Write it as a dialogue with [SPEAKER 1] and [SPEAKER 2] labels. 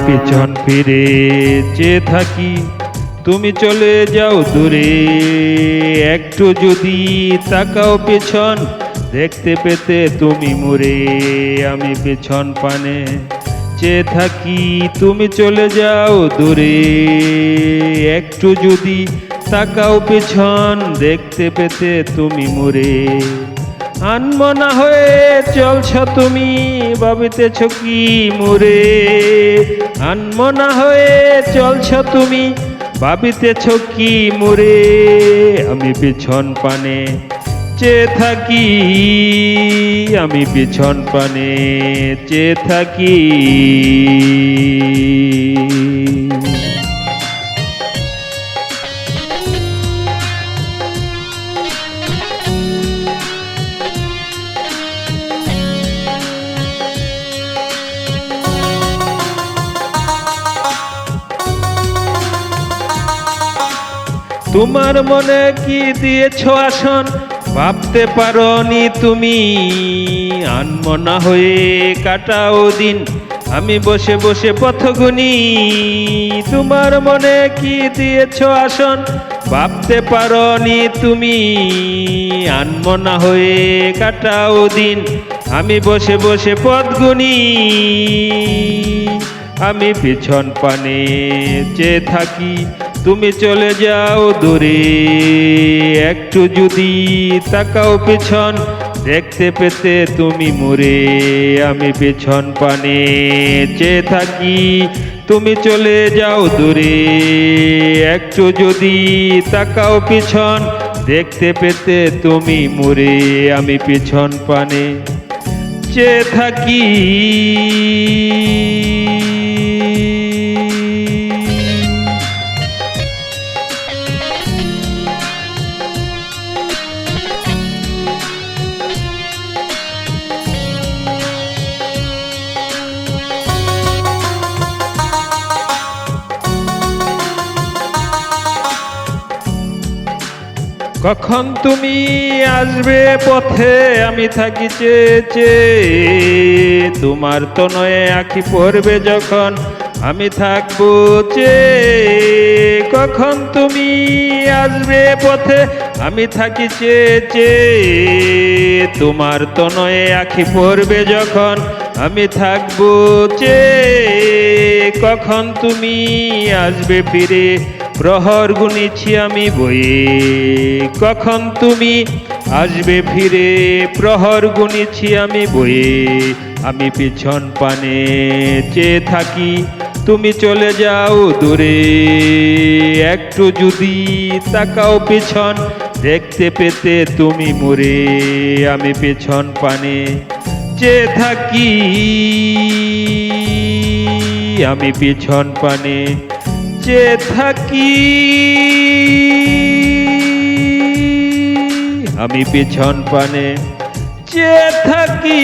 [SPEAKER 1] পিছন ফিরে চেয়ে থাকি। তুমি চলে যাও দূরে। একটু যদি তাকাও পেছন, দেখতে পেতে তুমি মরে। আমি পেছন পানে চেয়ে থাকি, তুমি চলে যাও দূরে। একটু যদি তাকাও পেছন, দেখতে পেতে তুমি মরে। আনমনা হয়ে চলছ তুমি, ভাবিতেছ কি মুরে? আনমনা হয়ে চলছ তুমি, ভাবিতেছ কি মুরে? আমি পিছন পানে চেয়ে থাকি, আমি পিছন পানে চেয়ে থাকি। তোমার মনে কি দিয়েছ আসন? ভাবতে পারনি তুমি। আনমনা হয়ে কাটাও দিন। আমি বসে বসে পথগুনি তোমার মনে কি দিয়েছ আসন? ভাবতে পারনি তুমি। আনমনা হয়ে কাটাও দিন। আমি বসে বসে পথগুনি আমি পিছন পানে চেয়ে থাকি। তুমি চলে যাও দূরে। একটু যদি তাকাও পেছন, দেখতে পেতে তুমি মরে। আমি পেছন পানে চেয়ে থাকি, তুমি চলে যাও দূরে। একটু যদি তাকাও পিছন, দেখতে পেতে তুমি মরে। আমি পিছন পানে চেয়ে থাকি। কখন তুমি আসবে পথে? আমি থাকি চেয়ে তোমার তো নয় আঁকি পড়বে যখন আমি থাকব চে কখন তুমি আসবে পথে? আমি থাকি চেয়ে তোমার তো নয় আঁকি পড়বে যখন আমি থাকব চে কখন তুমি আসবে ফিরে? প্রহর গুনেছি আমি বয়ে কখন তুমি আসবে ফিরে? প্রহর গুনেছি আমি বয়ে আমি পিছন পানে চেয়ে থাকি, তুমি চলে যাও দূরে। একটু যদি তাকাও পেছন, দেখতে পেতে তুমি মরে। আমি পেছন পানে চেয়ে থাকি, আমি পিছন পানে চেয়ে থাকি। আমি পিছন পানে যে থাকি।